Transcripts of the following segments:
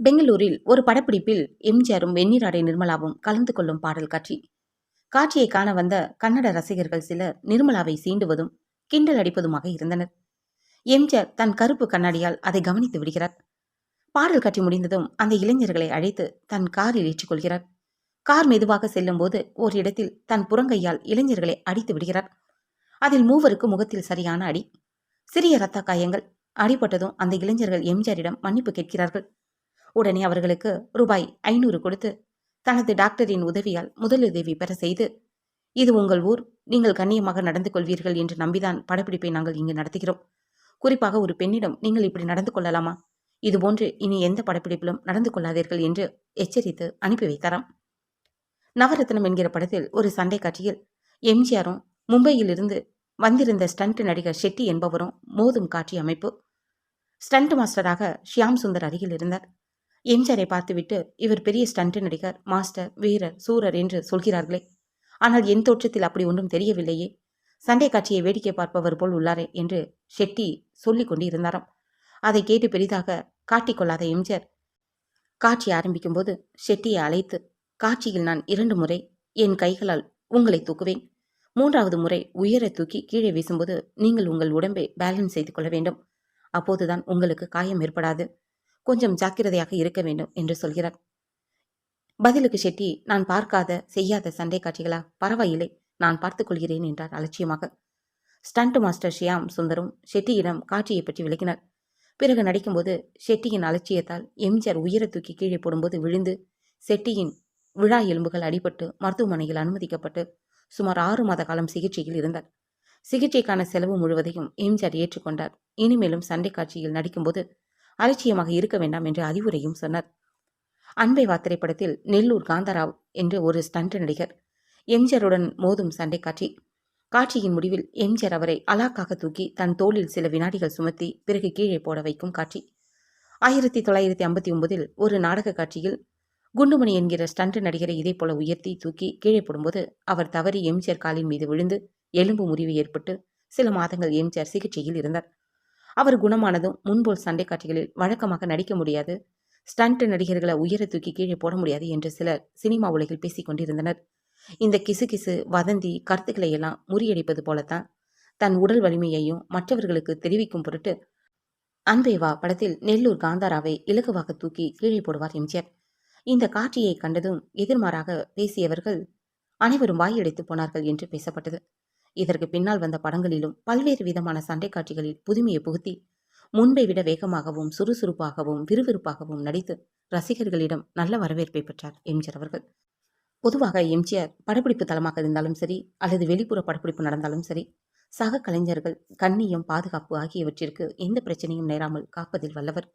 பெங்களூரில் ஒரு படப்பிடிப்பில் எம்ஜிஆரும் வெந்நீராடை நிர்மலாவும் கலந்து கொள்ளும் பாடல் காட்சி. காட்சியை காண வந்த கன்னட ரசிகர்கள் சிலர் நிர்மலாவை சீண்டுவதும் கிண்டல் அடிப்பதுமாக இருந்தனர். எம்ஜிஆர் தன் கருப்பு கண்ணாடியால் அதை கவனித்து விடுகிறார். பாடல் காட்சி முடிந்ததும் அந்த இளைஞர்களை அழைத்து தன் காரில் ஏற்றிக்கொள்கிறார். கார் மெதுவாக செல்லும்போது ஓர் இடத்தில் தன் புறங்கையால் இளைஞர்களை அடித்து விடுகிறார். அதில் மூவருக்கு முகத்தில் சரியான அடி. சிறிய இரத்த காயங்கள் அடிபட்டதும் அந்த இளைஞர்கள் எம்ஜிஆரிடம் மன்னிப்பு கேட்கிறார்கள். உடனே அவர்களுக்கு ரூபாய் ஐநூறு கொடுத்து தனது டாக்டரின் உதவியால் முதலுதவி பெற செய்து இது உங்கள் ஊர் நீங்கள் கண்ணியமாக நடந்து கொள்வீர்கள் என்று நம்பிதான் படப்பிடிப்பை நாங்கள் இங்கு நடத்துகிறோம். குறிப்பாக ஒரு பெண்ணிடம் நீங்கள் இப்படி நடந்து கொள்ளலாமா? இதுபோன்று இனி எந்த படப்பிடிப்பிலும் நடந்து கொள்ளாதீர்கள் என்று எச்சரித்து அனுப்பி வைத்தாராம். நவரத்னம் என்கிற படத்தில் ஒரு சண்டை காட்சியில் எம்ஜிஆரும் மும்பையிலிருந்து வந்திருந்த ஸ்டண்ட் நடிகர் ஷெட்டி என்பவரும் மோதும் காட்சி அமைப்பு. ஸ்டண்ட் மாஸ்டராக ஷியாம் சுந்தர் அருகில் இருந்தார். எம்ஜிஆரை பார்த்துவிட்டு இவர் பெரிய ஸ்டண்ட் நடிகர் மாஸ்டர் வீரர் சூரர் என்று சொல்கிறார்களே. ஆனால் என் தோற்றத்தில் அப்படி ஒன்றும் தெரியவில்லையே. சண்டை காட்சியை வேடிக்கை பார்ப்பவர் போல் உள்ளாரே என்று ஷெட்டி சொல்லி கொண்டு இருந்தாராம் அதை கேட்டு பெரிதாக காட்டிக்கொள்ளாத எம்ஜிஆர் காட்சி ஆரம்பிக்கும் போது ஷெட்டியை அழைத்து காட்சியில் நான் இரண்டு முறை என் கைகளால் உங்களை தூக்குவேன். மூன்றாவது முறை உயர தூக்கி கீழே வீசும்போது நீங்கள் உங்கள் உடம்பை பேலன்ஸ் செய்து கொள்ள வேண்டும். அப்போதுதான் உங்களுக்கு காயம் ஏற்படாது. கொஞ்சம் ஜாக்கிரதையாக இருக்க வேண்டும் என்று சொல்கிறார். பதிலுக்கு ஷெட்டி நான் பார்க்காத செய்யாத சண்டை காட்சிகளா? பரவாயில்லை நான் பார்த்துக் கொள்கிறேன் என்றார் அலட்சியமாக. ஸ்டண்ட் மாஸ்டர் ஷியாம் சுந்தரும் ஷெட்டியிடம் காட்சியை பற்றி விளக்கினார். பிறகு நடிக்கும்போது ஷெட்டியின் அலட்சியத்தால் எம்ஜிஆர் உயர தூக்கி கீழே போடும்போது விழுந்து ஷெட்டியின் விழா எலும்புகள் அடிபட்டு மருத்துவமனையில் அனுமதிக்கப்பட்டு சுமார் ஆறு மாத காலம் சிகிச்சையில் இருந்தார். சிகிச்சைக்கான செலவு முழுவதையும் எம்ஜிஆர் ஏற்றுக்கொண்டார். இனிமேலும் சண்டை காட்சியில் நடிக்கும்போது அலட்சியமாக இருக்க வேண்டாம் என்று அறிவுரையும் சொன்னார். அன்பை வா திரைப்படத்தில் நெல்லூர் காந்தராவ் என்று ஒரு ஸ்டண்ட் நடிகர் எம்ஜிஆருடன் மோதும் சண்டை காட்சி. காட்சியின் முடிவில் எம்ஜிஆர் அவரை அலாக்காக தூக்கி தன் தோளில் சில வினாடிகள் சுமத்தி பிறகு கீழே போட வைக்கும் காட்சி. ஆயிரத்தி தொள்ளாயிரத்தி ஐம்பத்தி ஒன்பதில் ஒரு நாடக காட்சியில் குண்டுமணி என்கிற ஸ்டண்ட் நடிகரை இதே போல உயர்த்தி தூக்கி கீழே போடும்போது அவர் தவறி எம்ஜிஆர் காலின் மீது விழுந்து எலும்பு முறிவு ஏற்பட்டு சில மாதங்கள் எம்ஜிஆர் சிகிச்சையில் இருந்தார். அவர் குணமானதும் முன்போல் சண்டை காட்சிகளில் வழக்கமாக நடிக்க முடியாது. ஸ்டண்ட் நடிகர்களை உயர தூக்கி கீழே போட முடியாது என்று சிலர் சினிமா உலகில் பேசிக் கொண்டிருந்தனர். இந்த கிசு கிசு வதந்தி கருத்துக்களை எல்லாம் முறியடிப்பது போலத்தான் தன் உடல் வலிமையையும் மற்றவர்களுக்கு தெரிவிக்கும் பொருட்டு அன்பேவா படத்தில் நெல்லூர் காந்தாராவை இலகுவாக தூக்கி கீழே போடுவார் எம்ஜிஆர். இந்த காட்சியை கண்டதும் எதிர்மாறாக பேசியவர்கள் அனைவரும் வாயடைத்து போனார்கள் என்று பேசப்பட்டது. இதற்கு பின்னால் வந்த படங்களிலும் பல்வேறு விதமான சண்டை காட்சிகளில் புதுமையை புகுத்தி முன்பை விட வேகமாகவும் சுறுசுறுப்பாகவும் விறுவிறுப்பாகவும் நடித்து ரசிகர்களிடம் நல்ல வரவேற்பை பெற்றார் எம்ஜிஆர் அவர்கள். பொதுவாக எம்ஜிஆர் படப்பிடிப்பு தளமாக இருந்தாலும் சரி அல்லது வெளிப்புற படப்பிடிப்பு நடந்தாலும் சரி சக கலைஞர்கள் கண்ணியம் பாதுகாப்பு ஆகியவற்றிற்கு எந்த பிரச்சனையும் நேராமல் காப்பதில் வல்லவர்.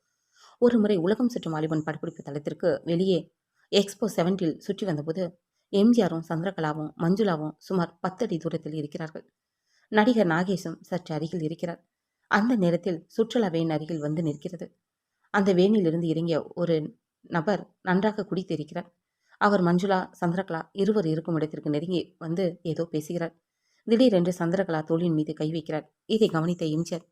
ஒருமுறை உலகம் சுற்றும் வாலிபன் படப்பிடிப்பு தளத்திற்கு வெளியே எக்ஸ்போ செவன்டில் சுற்றி வந்தபோது எம்ஜிஆரும் சந்திரகலாவும் மஞ்சுளாவும் சுமார் பத்தடி தூரத்தில் இருக்கிறார்கள். நடிகர் நாகேஷும் சற்று அருகில் இருக்கிறார். அந்த நேரத்தில் சுற்றுலா வேன் அருகில் வந்து நிற்கிறது. அந்த வேனிலிருந்து இறங்கிய ஒரு நபர் நன்றாக குடித்து இருக்கிறார் அவர் மஞ்சுளா சந்திரகலா இருவர் இருக்கும் இடத்திற்கு நெருங்கி வந்து ஏதோ பேசுகிறார். திடீரென்று சந்திரகலா தோளின் மீது கை வைக்கிறார். இதை கவனித்த எம்ஜிஆர்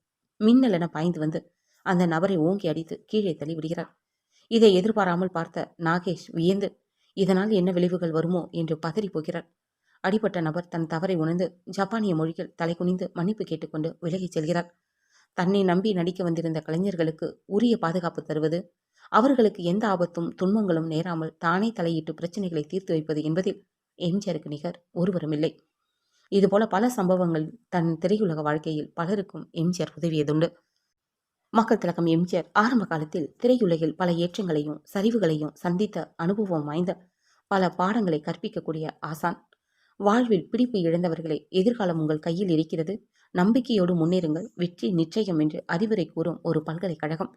என பாய்ந்து வந்து அந்த நபரை ஓங்கி அடித்து கீழே தள்ளி விடுகிறார் இதை எதிர்பாராமல் பார்த்த நாகேஷ் வியந்து இதனால் என்ன விளைவுகள் வருமோ என்று பதறி போகிறார் அடிபட்ட நபர் தன் தவறை உணர்ந்து ஜப்பானிய மொழியில் தலை குனிந்து மன்னிப்பு கேட்டுக்கொண்டு விலகிச் செல்கிறார் தன்னை நம்பி நடிக்க வந்திருந்த கலைஞர்களுக்கு உரிய பாதுகாப்பு தருவது அவர்களுக்கு எந்த ஆபத்தும் துன்பங்களும் நேராமல் தானே தலையிட்டு பிரச்சனைகளை தீர்த்து வைப்பது என்பதில் எம்ஜிஆருக்கு நிகர் ஒருவருமில்லை. இதுபோல பல சம்பவங்கள் தன் திரையுலக வாழ்க்கையில் பலருக்கும் எம்ஜிஆர் உதவியதுண்டு. மக்கள் திலகம் எம்ஜிஆர் ஆரம்ப காலத்தில் திரையுலகில் பல ஏற்றங்களையும் சரிவுகளையும் சந்தித்த அனுபவம் வாய்ந்த பல பாடங்களை கற்பிக்கக்கூடிய ஆசான். வாழ்வில் பிடிப்பு இழந்தவர்களை எதிர்காலம் உங்கள் கையில் இருக்கிறது. நம்பிக்கையோடு முன்னேறுங்கள். வெற்றி நிச்சயம் என்று அறிவுரை கூறும் ஒரு பல்கலைக்கழகம்.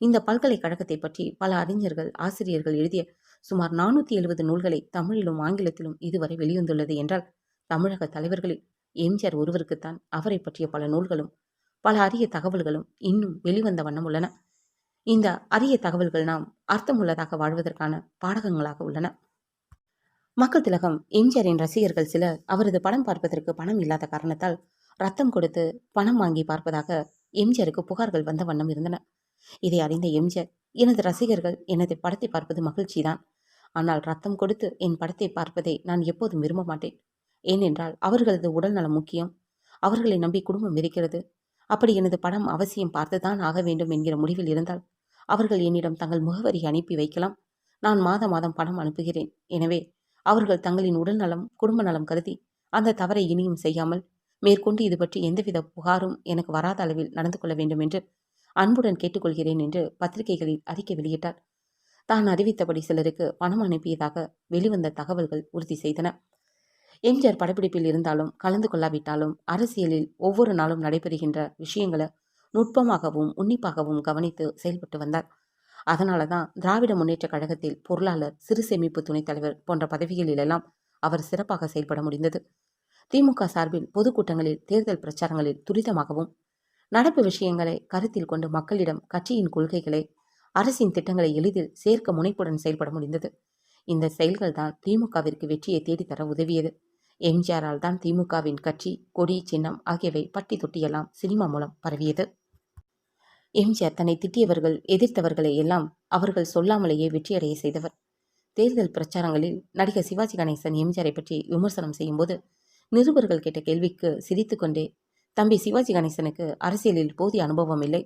இந்த பல்கலைக்கழகத்தை பற்றி பல அறிஞர்கள் ஆசிரியர்கள் எழுதிய சுமார் நானூற்றி எழுபது நூல்களை தமிழிலும் ஆங்கிலத்திலும் இதுவரை வெளிவந்துள்ளது என்றால் தமிழக தலைவர்களில் எம்ஜிஆர் ஒருவருக்குத்தான் அவரை பற்றிய பல நூல்களும் பல அரிய தகவல்களும் இன்னும் வெளிவந்த வண்ணம் உள்ளன. இந்த அரிய தகவல்கள் நாம் அர்த்தமுள்ளதாக வாழ்வதற்கான பாடகங்களாக உள்ளன. மக்கள் திலகம் எம்ஜிஆரின் ரசிகர்கள் சிலர் அவரது படம் பார்ப்பதற்கு பணம் இல்லாத காரணத்தால் ரத்தம் கொடுத்து பணம் வாங்கி பார்ப்பதாக எம்ஜிஆருக்கு புகார்கள் வந்த வண்ணம் இருந்தன. இதை அறிந்த எம்ஜிஆர் எனது ரசிகர்கள் எனது படத்தை பார்ப்பது மகிழ்ச்சிதான். ஆனால் ரத்தம் கொடுத்து என் படத்தை பார்ப்பதை நான் எப்போதும் விரும்ப மாட்டேன். ஏனென்றால் அவர்களது உடல் நலம் முக்கியம். அவர்களை நம்பி குடும்பம் இருக்கிறது. அப்படி எனது படம் அவசியம் பார்த்துதான் ஆக வேண்டும் என்கிற முடிவில் இருந்தால் அவர்கள் என்னிடம் தங்கள் முகவரி அனுப்பி வைக்கலாம். நான் மாத மாதம் பணம் அனுப்புகிறேன். எனவே அவர்கள் தங்களின் உடல் நலம் குடும்ப நலம் கருதி அந்த தவறை இனியும் செய்யாமல் மேற்கொண்டு இது பற்றி எந்தவித புகாரும் எனக்கு வராத அளவில் நடந்து கொள்ள வேண்டும் என்று அன்புடன் கேட்டுக்கொள்கிறேன் என்று பத்திரிகைகளில் அறிக்கை வெளியிட்டார். தான் அறிவித்தபடி சிலருக்கு பணம் அனுப்பியதாக வெளிவந்த தகவல்கள் உறுதி செய்தன. எம்ஜிஆர் படப்பிடிப்பில் இருந்தாலும் கலந்து கொள்ளாவிட்டாலும் அரசியலில் ஒவ்வொரு நாளும் நடைபெறுகின்ற விஷயங்களை நுட்பமாகவும் உன்னிப்பாகவும் கவனித்து செயல்பட்டு வந்தார். அதனால தான் திராவிட முன்னேற்ற கழகத்தில் பொருளாளர் சிறு சேமிப்பு துணைத் தலைவர் போன்ற பதவிகளிலெல்லாம் அவர் சிறப்பாக செயல்பட முடிந்தது. திமுக சார்பில் பொதுக்கூட்டங்களில் தேர்தல் பிரச்சாரங்களில் துரிதமாகவும் நடப்பு விஷயங்களை கருத்தில் கொண்டு மக்களிடம் கட்சியின் கொள்கைகளை அரசின் திட்டங்களை எளிதில் சேர்க்க முனைப்புடன் செயல்பட முடிந்தது. இந்த செயல்கள் தான் திமுகவிற்கு வெற்றியை தேடித்தர உதவியது. எம்ஜிஆரால் தான் திமுகவின் கட்சி கொடி சின்னம் ஆகியவை பட்டி தொட்டியெல்லாம் சினிமா மூலம் பரவியது. எம்ஜிஆர் தன்னை திட்டியவர்கள் எதிர்த்தவர்களை எல்லாம் அவர்கள் சொல்லாமலேயே வெற்றியடைய செய்தவர். தேர்தல் பிரச்சாரங்களில் நடிகர் சிவாஜி கணேசன் எம்ஜிஆரை பற்றி விமர்சனம் செய்யும்போது நிருபர்கள் கேட்ட கேள்விக்கு சிரித்துக்கொண்டே தம்பி சிவாஜி கணேசனுக்கு அரசியலில் போதிய அனுபவம் இல்லை.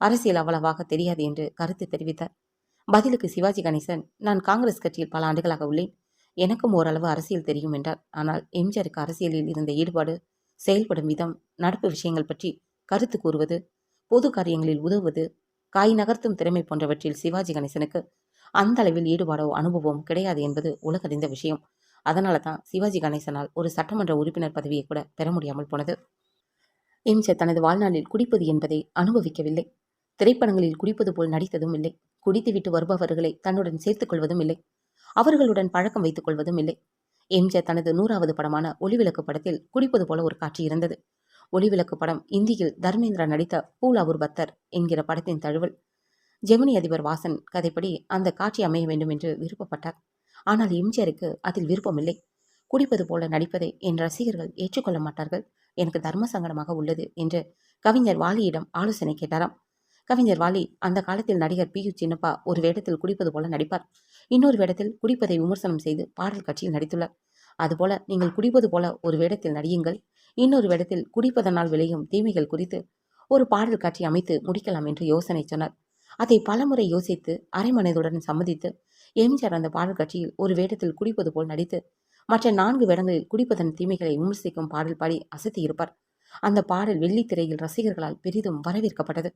அரசியல் அவ்வளவாக தெரியாது என்று கருத்து தெரிவித்தார். பதிலுக்கு சிவாஜி கணேசன் நான் காங்கிரஸ் கட்சியில் பல ஆண்டுகளாக உள்ளேன். எனக்கும் ஓரளவு அரசியல் தெரியும் என்றார் ஆனால் எம்ஜிஆருக்கு அரசியலில் இருந்த ஈடுபாடு செயல்படும் விதம் நடப்பு விஷயங்கள் பற்றி கருத்து கூறுவது பொது காரியங்களில் உதவுவது காய் நகர்த்தும் திறமை போன்றவற்றில் சிவாஜி கணேசனுக்கு அந்த அளவில் ஈடுபாடோ அனுபவம் கிடையாது என்பது உலகறிந்த விஷயம். அதனால தான் சிவாஜி கணேசனால் ஒரு சட்டமன்ற உறுப்பினர் பதவியை கூட பெற முடியாமல் போனது. எம்ஜிஆர் தனது வாழ்நாளில் குடிப்பது என்பதை அனுபவிக்கவில்லை. திரைப்படங்களில் குடிப்பது போல் நடித்ததும் இல்லை. குடித்துவிட்டு வருபவர்களை தன்னுடன் சேர்த்துக் கொள்வதும் இல்லை. அவர்களுடன் பழக்கம் வைத்துக் கொள்வதும் இல்லை. எம்ஜிஆர் தனது நூறாவது படமான ஒளிவிளக்கு படத்தில் குடிப்பது போல ஒரு காட்சி இருந்தது. ஒளிவிளக்கு படம் இந்தியில் தர்மேந்திரா நடித்த பூலாவூர் பத்தர் என்கிற படத்தின் தழுவல். ஜெமினி அதிபர் வாசன் கதைப்படி அந்த காட்சி அமைய வேண்டும் என்று விருப்பப்பட்டார். ஆனால் எம்ஜிஆருக்கு அதில் விருப்பமில்லை குடிப்பது போல நடிப்பதை என் ரசிகர்கள் ஏற்றுக்கொள்ள மாட்டார்கள். எனக்கு தர்ம சங்கடமாக உள்ளது என்று கவிஞர் வாலியிடம் ஆலோசனை கேட்டாராம். கவிஞர் வாலி அந்த காலத்தில் நடிகர் பி. யு. சின்னப்பா ஒரு வேடத்தில் குடிப்பது போல நடிப்பார். இன்னொரு வேடத்தில் குடிப்பதை விமர்சனம் செய்து பாடல் காட்சியில் நடித்துள்ளார். அதுபோல நீங்கள் குடிப்பது போல ஒரு வேடத்தில் நடியுங்கள். இன்னொரு வேடத்தில் குடிப்பதனால் விளையும் தீமைகள் குறித்து ஒரு பாடல் காட்சி அமைத்து முடிக்கலாம் என்று யோசனை சொன்னார். அதை பலமுறை யோசித்து அரைமனதுடன் சம்மதித்து எம்ஜிஆர் அந்த பாடல் காட்சியில் ஒரு வேடத்தில் குடிப்பது போல் நடித்து மற்ற நான்கு வேடங்களில் குடிப்பதன் தீமைகளை விமர்சிக்கும் பாடல் பாடி அசத்தியிருப்பார். அந்த பாடல் வெள்ளித்திரையில் ரசிகர்களால் பெரிதும் வரவேற்கப்பட்டது.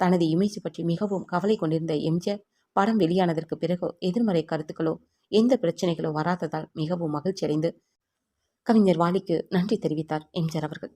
தனது இமேஜ் பற்றி மிகவும் கவலை கொண்டிருந்த எம்ஜிஆர் படம் வெளியானதற்கு பிறகு எதிர்மறை கருத்துக்களோ எந்த பிரச்சனைகளோ வராததால் மிகவும் மகிழ்ச்சி அடைந்து கவிஞர் வாலிக்கு நன்றி தெரிவித்தார் எம்ஜிஆர் அவர்கள்.